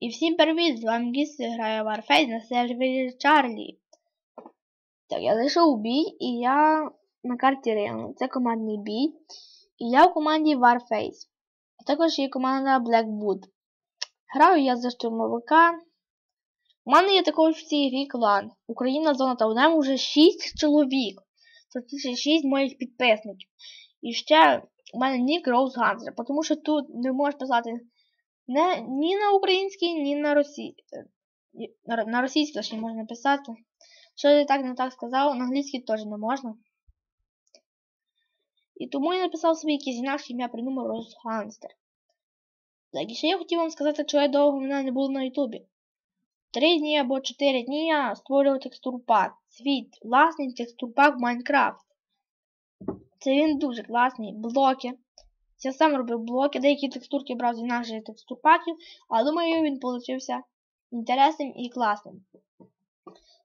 І всім привіт! З вами Гіс грає Warface на сервері Чарлі. Так, я зайшов у бій і я на карті Рейн. Це командний бій. І я в команді Warface. А також є команда Blackwood. Граю я за штурмовика. У мене є також в цій грі клан. Україна зона та у вже 6 чоловік. Це 6 моїх підписників. І ще у мене нік Роуз Ганзер, тому що тут не можеш писати не, ні на українській, ні на російській. На, на російській точно не можна писати. Що я так не так сказав, на англійській теж не можна. І тому я написав собі якийсь інакше ім'я придумав Розганстер. Так, і ще я хотів вам сказати, що я довго мене не було на Ютубі. Три дні або чотири дні я створював текстурпак. Свій власний текстурпак в Майнкрафт. Це він дуже класний. Блоки. Я сам робив блоки, деякі текстурки брав з наших текстурпаків, але думаю, він получився інтересним і класним.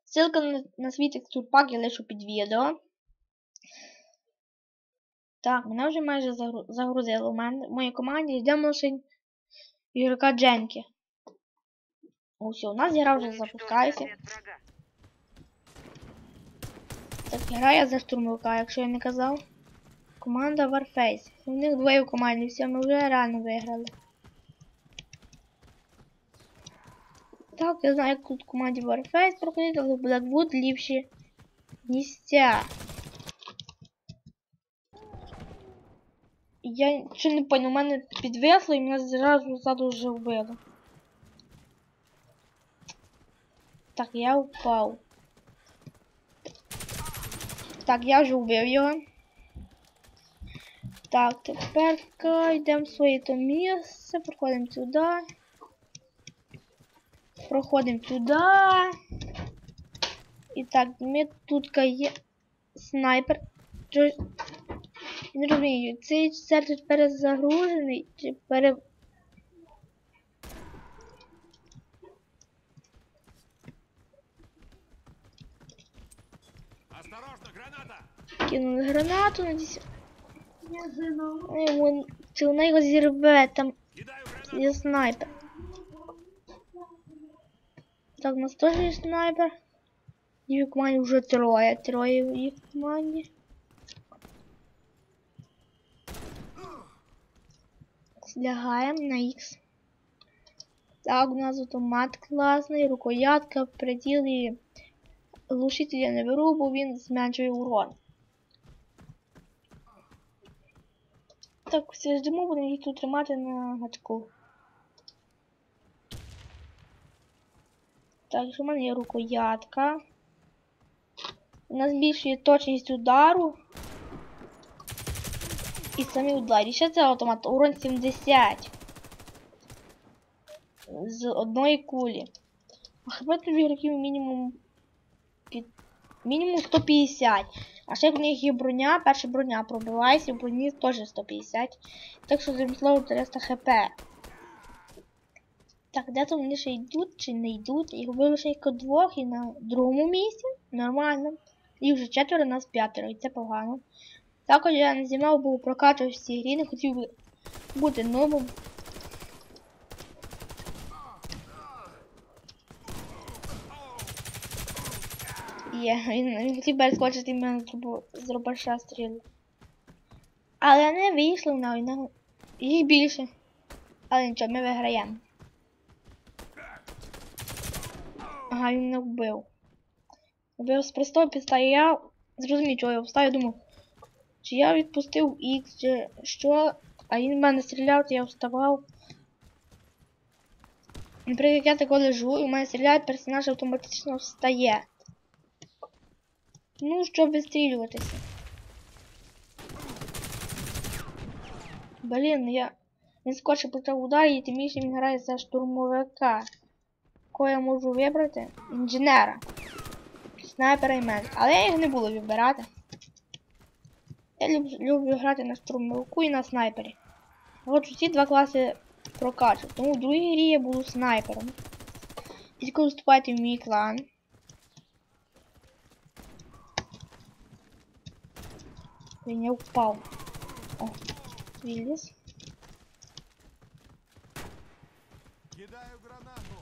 Ссылка на, на свій текстурпак я лишу під відео. Так, мене вже майже загру... загрузило. У мене в моїй команді йде машин ігрока Дженкі. Ось, у нас гра вже запускається. Так, гра я за штурмовика, якщо я не казав. Команда Warface. У них двоє в команді, все, ми вже реально виграли. Так, я знаю, як тут в команді Warface проходить, але Blackwood ліпші місця. Я що не понял, у мене підвесло і мене зразу ззаду вже вбило. Так, я упав. Так, я вже вбив його. Так, тепер йдемо в своє то місце, проходимо сюди. Проходимо туди. І так, ми тут є снайпер. Не розумію, цей сервер перезагружений чи пере... Осторожно, граната! Кинули гранату, надіюсь. Вон, це вона його зірве, там є снайпер. Так, у нас теж є снайпер. І в команді вже троє. Троє в їх команді. Слягаємо на X. Так, у нас автомат класний, рукоятка, приділ і глушитель я не беру, бо він зменшує урон. Так, всі ждемо, будемо їх тут тримати на гачку. Так, що в мене є рукоятка. У нас збільшує точність удару. І самі удари. Ще це автомат урон 70. З одної кулі. А хіба тут ігроків мінімум під... мінімум 150. А ще в них є броня, перша броня пробивається, в броні теж 150. Так що заміслово 300 хп. Так, де там вони ще йдуть чи не йдуть? Їх було ще як двох і на другому місці. Нормально. Їх вже четверо, нас п'ятеро, і це погано. Також я не знімав, був прокачував в цій грі, не хотів би бути новим. Є, він, він хотів перескочити мене з рубаша стріли. Але не вийшло в нього, їх більше. Але нічого, ми виграємо. Ага, він не вбив. Вбив з простого підста, і я зрозумів, чого я встав, я думав, чи я відпустив X, чи що, а він в мене стріляв, то я вставав. Наприклад, я тако лежу, і в мене стріляє, персонаж автоматично встає. Ну, щоб вистрілюватися. Блін, я... Він скорше почав удар, і тим більше він грає за штурмовика. Кого я можу вибрати? Інженера. Снайпера і мене. Але я їх не буду вибирати. Я люблю, люблю грати на штурмовику і на снайпері. От ці два класи прокачу. Тому в другій грі я буду снайпером. Тільки вступайте в мій клан. Він я впав. О, виліз. Кидаю гранату.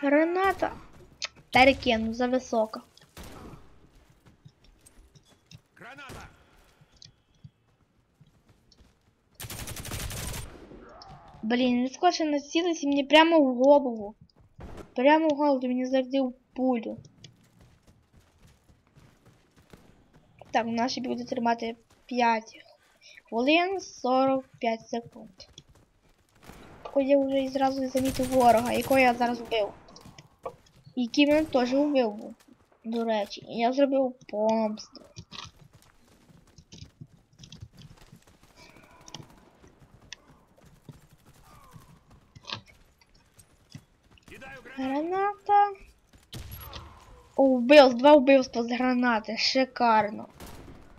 Граната! Граната. Перекину, за високо. Граната! Блін, не скоче націлися мені прямо в голову. Прямо в голову мені зарядив пулю. Так, наші буде тримати 5 хвилин 45 секунд. Ой, я вже і зразу замітив ворога, якого я зараз вбив. Який мене теж вбив. До речі, І я зробив помсту. Кидаю гранату! Граната. О, вбив, два вбивства з гранати. Шикарно.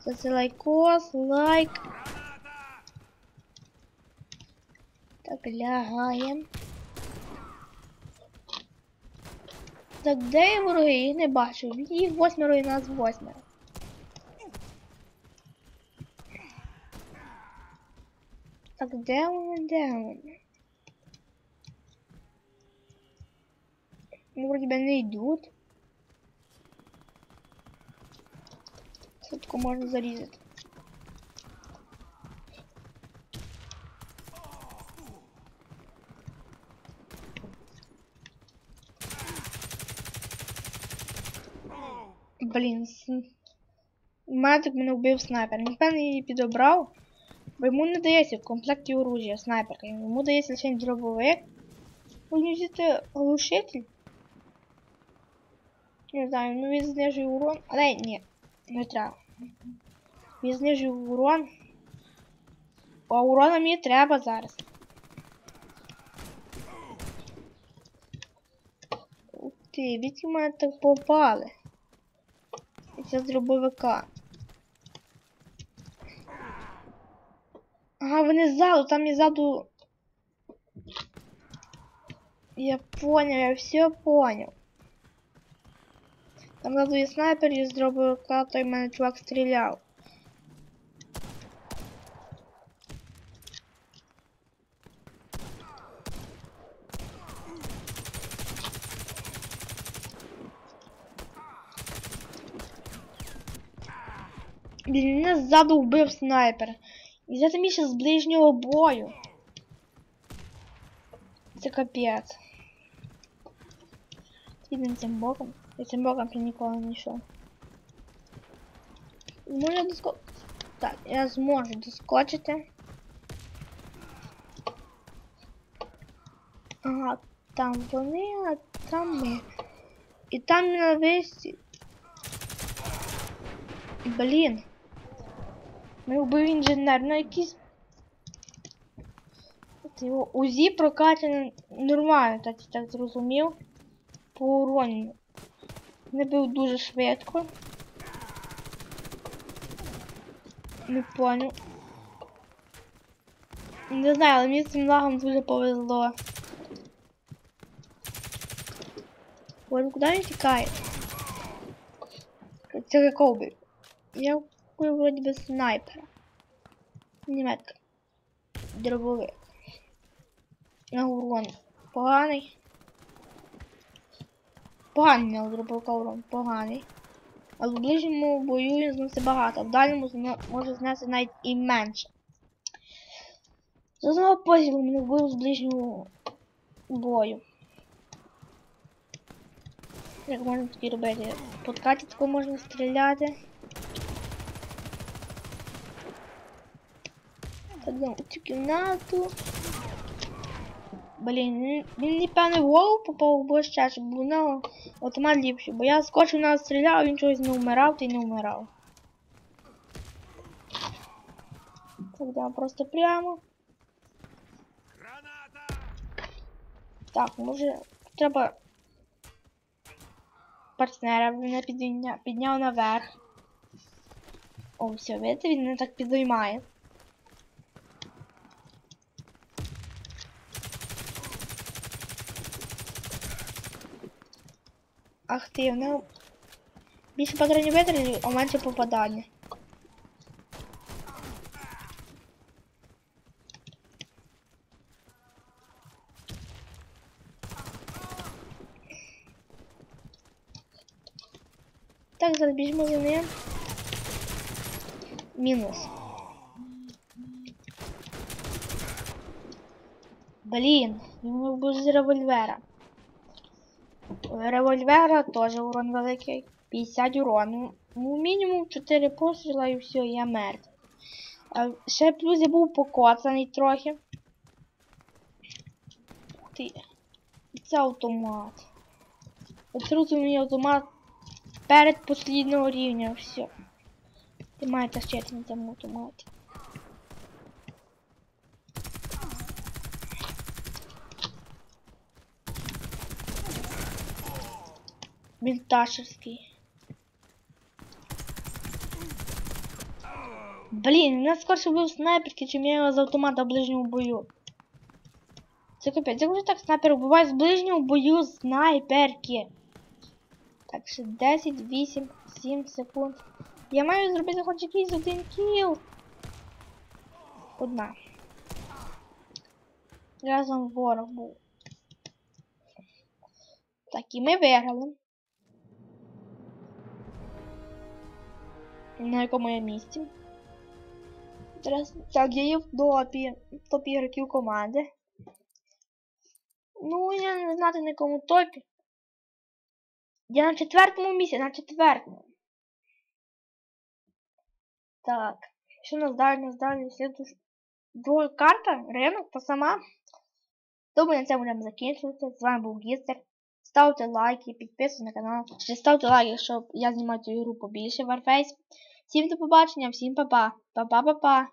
Це це лайкос, лайк. Так, лягаємо. Так, де є вороги? Їх не бачу. Їх восьмеро і нас восьмеро. Так, де вони, де вони? Ну, вроді би не йдуть. Сутку можна зарізати. Блін, медик мене вбив снайпер. Він певно її підобрав, бо йому не дається в комплекті оружия снайперка. Йому дається лише дробовик. Можна взяти глушитель. Не знаю, ну він знижує урон. Але ні, не треба. Він знижує урон. А урона мені треба зараз. Ух ти, відки мене так попали. І Це з дробовика. Ага, вони ззаду, там і ззаду. Я понял, я все понял. Там ззаду є снайпер і з дробовика той мене чувак стріляв. Блін, мене ззаду вбив снайпер. І це мені ще з ближнього бою. Це капець. Підемо цим боком. Я цим боком ще ніколи не йшов. Можна доско... Так, я зможу доскочити. Ага, там вони, а там ми. І там на висі. Блін. Ми вбив інженер, ну якийсь. От Його УЗІ прокачане нормально, так, так зрозумів. По уроні. Не бив дуже швидко. Не понял. Не знаю, але мені з цим лагом дуже повезло. Ой, куди він тікає? Це бив? Я вбив вроді би снайпера. Німецька. Дробовик. На урон. Поганий. Поганий урон. Поганий. А в ближньому бою він знесе багато. В дальньому може знести навіть і менше. З одного посілу мене вбив з ближнього бою. Як можна такі робити? Подкатітку можна стріляти. Так, у цю кімнату. Блін, він, він не певне в голову попав, ще, щоб у нього автомат ліпший. Бо я скочив на стріляв, він чогось не вмирав, та й не вмирав. Йдемо просто прямо. Граната! Так, може треба партнера мене підійня... підняв наверх. О, все, видите, він мене так підіймає. Активне. Більше патронів витратив, а менше попадання. Так, зараз біжимо за ним. Мінус. Блін, йому був з револьвера. Револьвера теж урон великий. 50 урону. Ну, мінімум 4 постріла і все, я мертв. Ще плюс я був покоцаний трохи. Ти. Це автомат. Отрутив мені автомат перед послідного рівня, все. Ти маєте вчити на цьому автоматі. Вінташерський. Блін, мене скорше був снайперки, чим я його з автомата в ближньому бою. Це капець, як вже так снайпер вбиває з ближнього бою снайперки. Так, ще 10, 8, 7 секунд. Я маю зробити хоч якийсь один кіл. Одна. Разом ворог був. Так, і ми виграли. На якому я місці? Зараз, так, я є в топі, в топі ігроків команди. Ну, я не знати на якому топі. Я на четвертому місці, на четвертому. Так, що нас далі, нас далі слідує. Друга карта, ринок, та сама. Думаю, на цьому будемо закінчувати. З вами був Гістер. Ставте лайки, підписуйтесь на канал. Ще ставте лайки, щоб я знімаю цю ігру побільше Warface. Всім до побачення, всім па-па. Па-па-па-па.